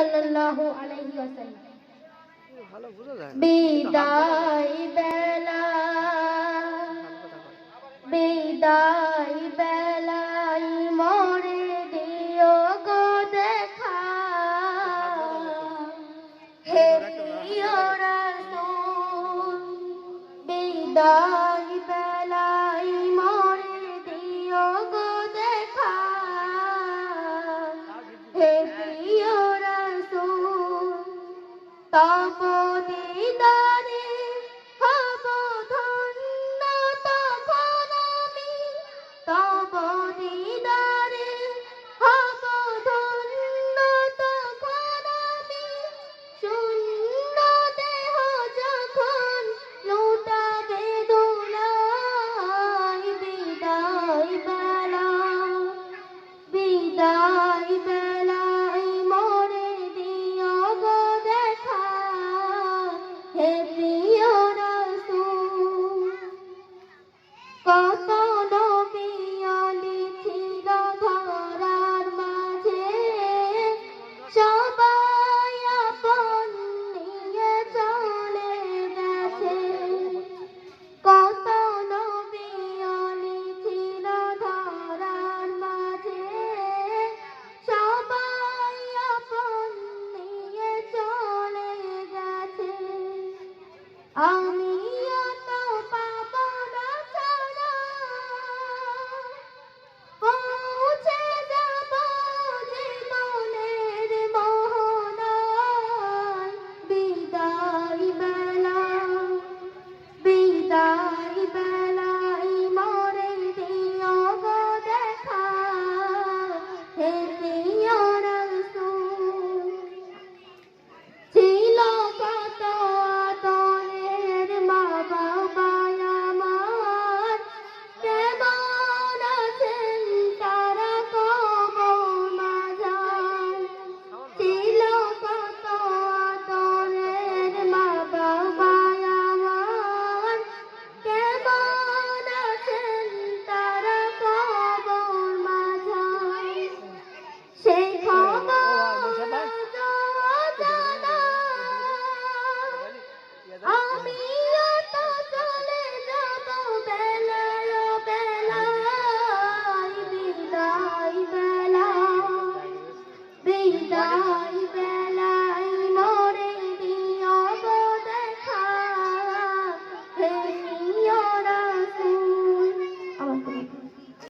সাল্লাল্লাহু আলাইহি ওয়াসাল্লাম। বিদায় বেলা। বিদায় বেলায় মরে দিও গো দেখা। হে প্রিয় রাসূল বিদায় মনে দারে Um, la